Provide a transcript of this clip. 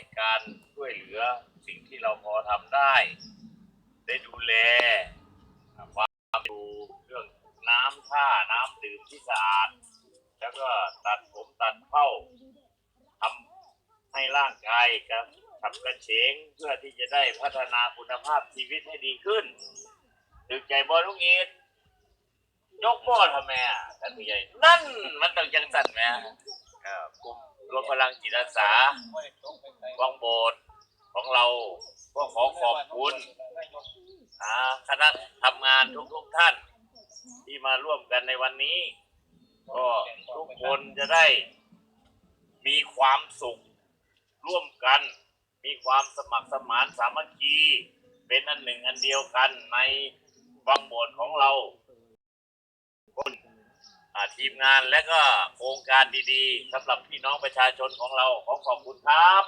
ก็เพื่อให้การช่วยเหลือสิ่งที่เราพอทำได้ ได้ดูแลความดูเรื่องน้ำท่าน้ำดื่มที่สะอาด แล้วก็ตัดผมตัดเผ้าทำให้ร่างกายกับขับกระเฉงเพื่อที่จะได้พัฒนาคุณภาพชีวิตให้ดีขึ้นถึกใจบอลุงอีทยกโม่ทำไมอะท่านผู้ใหญ่ นั่นมันต้องจังสันไหมเอ่อกลุ่มรวมพลังจิตอาสาวังโบสถ์ของเรา ก็ขอขอบคุณอาคณะทำงานทุกๆท่าน ที่มาร่วมกันในวันนี้ ก็ทุกคนจะได้มีความสุขร่วมกัน มีความสมัครสมานสามัคคี เป็นอันหนึ่งอันเดียวกันในวังโบสถ์ของเราคนอาทีมงานและก็โครงการดีๆสำหรับพี่น้องประชาชนของเราขอขอบคุณครับ